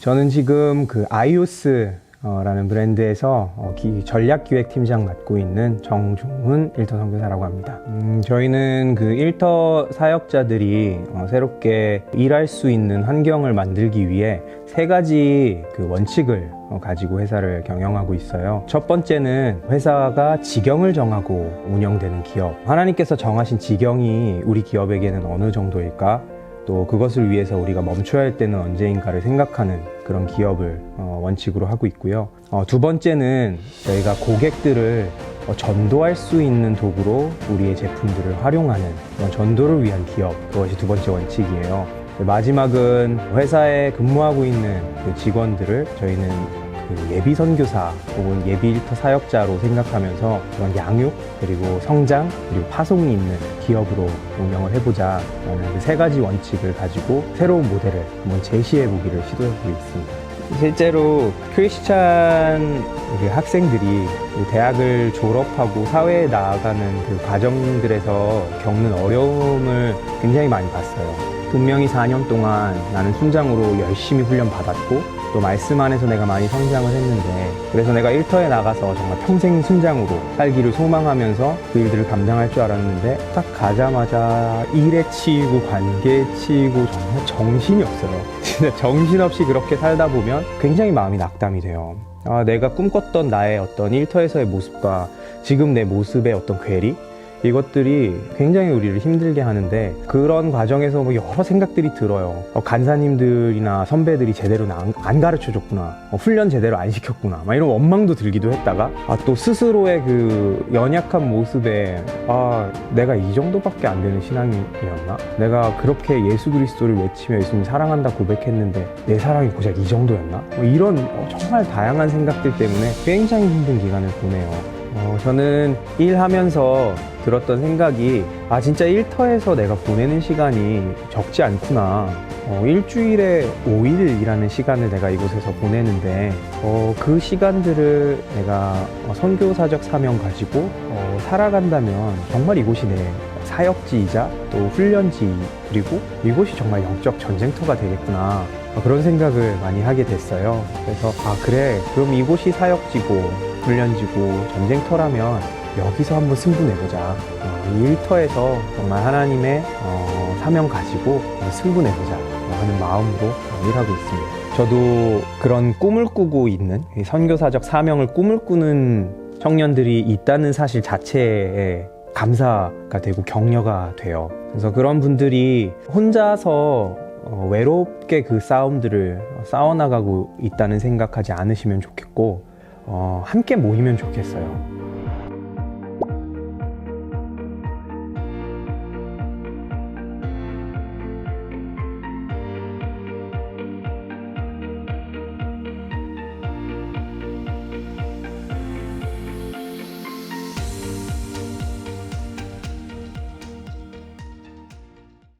저는 지금 그 아이오스 라는 브랜드에서 어, 기- 전략기획팀장 맡고 있는 정종훈 일터 선교사라고 합니다. 음, 저희는 그 일터 사역자들이 어, 새롭게 일할 수 있는 환경을 만들기 위해 세 가지 그 원칙을 어, 가지고 회사를 경영하고 있어요. 첫 번째는 회사가 지경을 정하고 운영되는 기업. 하나님께서 정하신 지경이 우리 기업에게는 어느 정도일까? 또 그것을 위해서 우리가 멈춰야 할 때는 언제인가를 생각하는 그런 기업을 어, 원칙으로 하고 있고요. 어, 두 번째는 저희가 고객들을 어, 전도할 수 있는 도구로 우리의 제품들을 활용하는 전도를 위한 기업 그것이 두 번째 원칙이에요. 마지막은 회사에 근무하고 있는 그 직원들을 저희는 그 예비 선교사 혹은 예비 일터 사역자로 생각하면서 그런 양육 그리고 성장 그리고 파송이 있는 기업으로 운영을 해보자 라는 그 세 가지 원칙을 가지고 새로운 모델을 한번 제시해 보기를 시도해 보고 있습니다. 실제로 크리스찬 그 학생들이 그 대학을 졸업하고 사회에 나아가는 그 과정들에서 겪는 어려움을 굉장히 많이 봤어요. 분명히 4년 동안 나는 순장으로 열심히 훈련 받았고 또 말씀 안에서 내가 많이 성장을 했는데 그래서 내가 일터에 나가서 정말 평생 순장으로 살기를 소망하면서 그 일들을 감당할 줄 알았는데 딱 가자마자 일에 치이고 관계에 치이고 정말 정신이 없어요. 진짜 정신없이 그렇게 살다 보면 굉장히 마음이 낙담이 돼요. 아, 내가 꿈꿨던 나의 어떤 일터에서의 모습과 지금 내 모습의 어떤 괴리 이것들이 굉장히 우리를 힘들게 하는데 그런 과정에서 뭐 여러 생각들이 들어요. 어, 간사님들이나 선배들이 제대로 나- 안 가르쳐 줬구나. 어, 훈련 제대로 안 시켰구나. 막 이런 원망도 들기도 했다가 아, 또 스스로의 그 연약한 모습에 아, 내가 이 정도밖에 안 되는 신앙이었나? 내가 그렇게 예수 그리스도를 외치며 예수님 사랑한다 고백했는데 내 사랑이 고작 이 정도였나? 뭐 이런 어, 정말 다양한 생각들 때문에 굉장히 힘든 기간을 보내요. 어, 저는 일하면서 들었던 생각이 아 진짜 일터에서 내가 보내는 시간이 적지 않구나. 어, 일주일에 5일 일하는 시간을 내가 이곳에서 보내는데 어, 그 시간들을 내가 어, 선교사적 사명 가지고 어, 살아간다면 정말 이곳이 내 사역지이자 또 훈련지 그리고 이곳이 정말 영적 전쟁터가 되겠구나. 어, 그런 생각을 많이 하게 됐어요. 그래서 아 그래. 그럼 이곳이 사역지고 훈련지고 전쟁터라면 여기서 한번 승부내보자. 어, 이 일터에서 정말 하나님의 어, 사명 가지고 어, 승부내보자 하는 마음으로 어, 일하고 있습니다. 저도 그런 꿈을 꾸고 있는 이 선교사적 사명을 꿈을 꾸는 청년들이 있다는 사실 자체에 감사가 되고 격려가 돼요. 그래서 그런 분들이 혼자서 어, 외롭게 그 싸움들을 싸워나가고 있다는 생각하지 않으시면 좋겠고 어, 함께 모이면 좋겠어요.